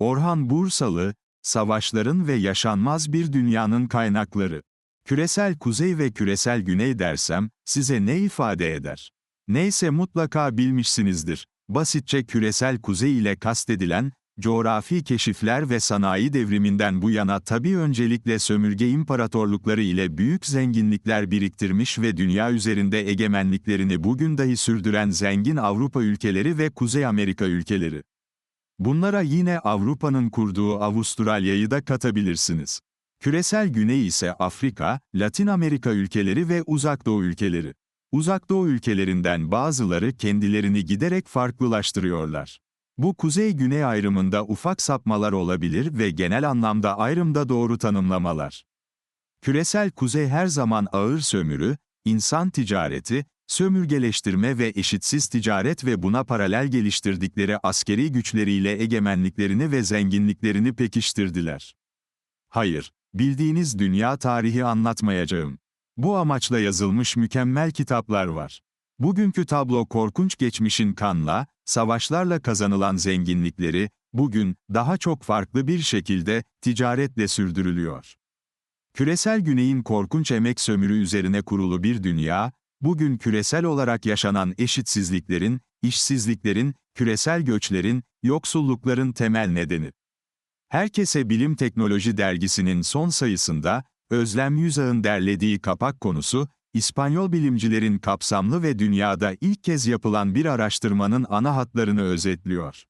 Orhan Bursalı, Savaşların ve Yaşanmaz Bir Dünyanın Kaynakları. Küresel kuzey ve küresel güney dersem, size ne ifade eder? Neyse mutlaka bilmişsinizdir. Basitçe küresel kuzey ile kastedilen, coğrafi keşifler ve sanayi devriminden bu yana tabi öncelikle sömürge imparatorlukları ile büyük zenginlikler biriktirmiş ve dünya üzerinde egemenliklerini bugün dahi sürdüren zengin Avrupa ülkeleri ve Kuzey Amerika ülkeleri. Bunlara yine Avrupa'nın kurduğu Avustralya'yı da katabilirsiniz. Küresel güney ise Afrika, Latin Amerika ülkeleri ve Uzak Doğu ülkeleri. Uzak Doğu ülkelerinden bazıları kendilerini giderek farklılaştırıyorlar. Bu kuzey-güney ayrımında ufak sapmalar olabilir ve genel anlamda ayrımda doğru tanımlamalar. Küresel kuzey her zaman ağır sömürü, insan ticareti, sömürgeleştirme ve eşitsiz ticaret ve buna paralel geliştirdikleri askeri güçleriyle egemenliklerini ve zenginliklerini pekiştirdiler. Hayır, bildiğiniz dünya tarihi anlatmayacağım. Bu amaçla yazılmış mükemmel kitaplar var. Bugünkü tablo korkunç geçmişin kanla, savaşlarla kazanılan zenginlikleri, bugün, daha çok farklı bir şekilde, ticaretle sürdürülüyor. Küresel güneyin korkunç emek sömürü üzerine kurulu bir dünya, bugün küresel olarak yaşanan eşitsizliklerin, işsizliklerin, küresel göçlerin, yoksullukların temel nedeni. Herkese Bilim Teknoloji dergisinin son sayısında, Özlem Yüzağ'ın derlediği kapak konusu, İspanyol bilimcilerin kapsamlı ve dünyada ilk kez yapılan bir araştırmanın ana hatlarını özetliyor.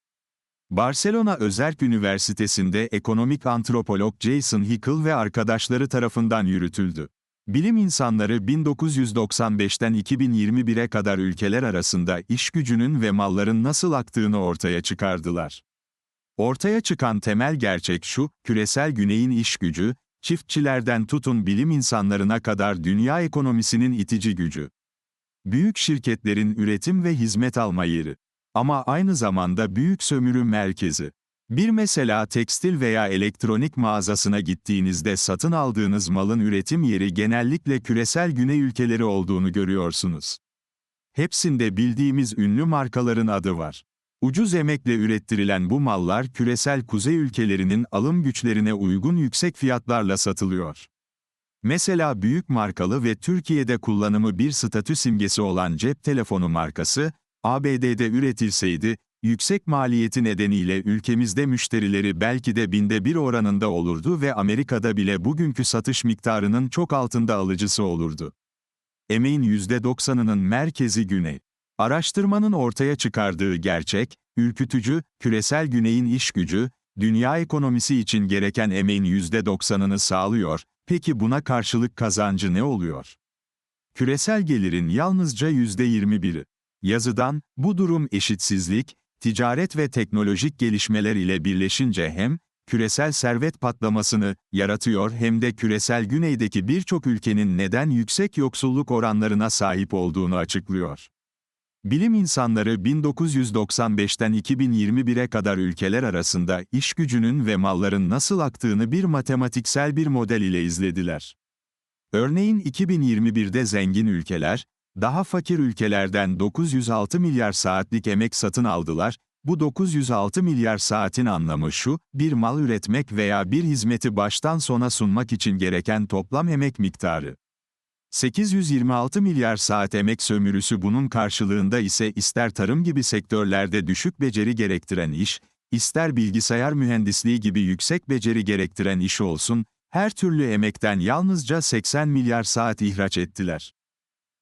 Barcelona Özerk Üniversitesi'nde ekonomik antropolog Jason Hickel ve arkadaşları tarafından yürütüldü. Bilim insanları 1995'ten 2021'e kadar ülkeler arasında iş gücünün ve malların nasıl aktığını ortaya çıkardılar. Ortaya çıkan temel gerçek şu, küresel güneyin iş gücü, çiftçilerden tutun bilim insanlarına kadar dünya ekonomisinin itici gücü. Büyük şirketlerin üretim ve hizmet alma yeri. Ama aynı zamanda büyük sömürü merkezi. Bir mesela tekstil veya elektronik mağazasına gittiğinizde satın aldığınız malın üretim yeri genellikle küresel güney ülkeleri olduğunu görüyorsunuz. Hepsinde bildiğimiz ünlü markaların adı var. Ucuz emekle ürettirilen bu mallar küresel kuzey ülkelerinin alım güçlerine uygun yüksek fiyatlarla satılıyor. Mesela büyük markalı ve Türkiye'de kullanımı bir statü simgesi olan cep telefonu markası, ABD'de üretilseydi, yüksek maliyeti nedeniyle ülkemizde müşterileri belki de binde bir oranında olurdu ve Amerika'da bile bugünkü satış miktarının çok altında alıcısı olurdu. Emeğin %90'ının merkezi güney. Araştırmanın ortaya çıkardığı gerçek, ürkütücü, küresel güneyin iş gücü, dünya ekonomisi için gereken emeğin %90'ını sağlıyor, peki buna karşılık kazancı ne oluyor? Küresel gelirin yalnızca %21'i. Yazıdan, bu durum eşitsizlik, ticaret ve teknolojik gelişmeler ile birleşince hem, küresel servet patlamasını yaratıyor hem de küresel güneydeki birçok ülkenin neden yüksek yoksulluk oranlarına sahip olduğunu açıklıyor. Bilim insanları 1995'ten 2021'e kadar ülkeler arasında iş gücünün ve malların nasıl aktığını bir matematiksel bir model ile izlediler. Örneğin 2021'de zengin ülkeler, daha fakir ülkelerden 906 milyar saatlik emek satın aldılar, bu 906 milyar saatin anlamı şu, bir mal üretmek veya bir hizmeti baştan sona sunmak için gereken toplam emek miktarı. 826 milyar saat emek sömürüsü bunun karşılığında ise ister tarım gibi sektörlerde düşük beceri gerektiren iş, ister bilgisayar mühendisliği gibi yüksek beceri gerektiren iş olsun, her türlü emekten yalnızca 80 milyar saat ihraç ettiler.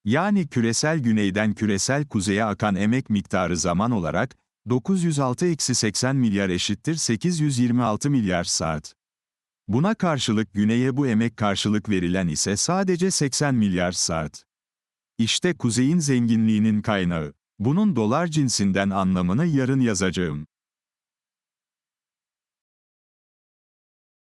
Yani küresel güneyden küresel kuzeye akan emek miktarı zaman olarak, 906-80 milyar eşittir 826 milyar saat. Buna karşılık güneye bu emek karşılık verilen ise sadece 80 milyar saat. İşte kuzeyin zenginliğinin kaynağı. Bunun dolar cinsinden anlamını yarın yazacağım.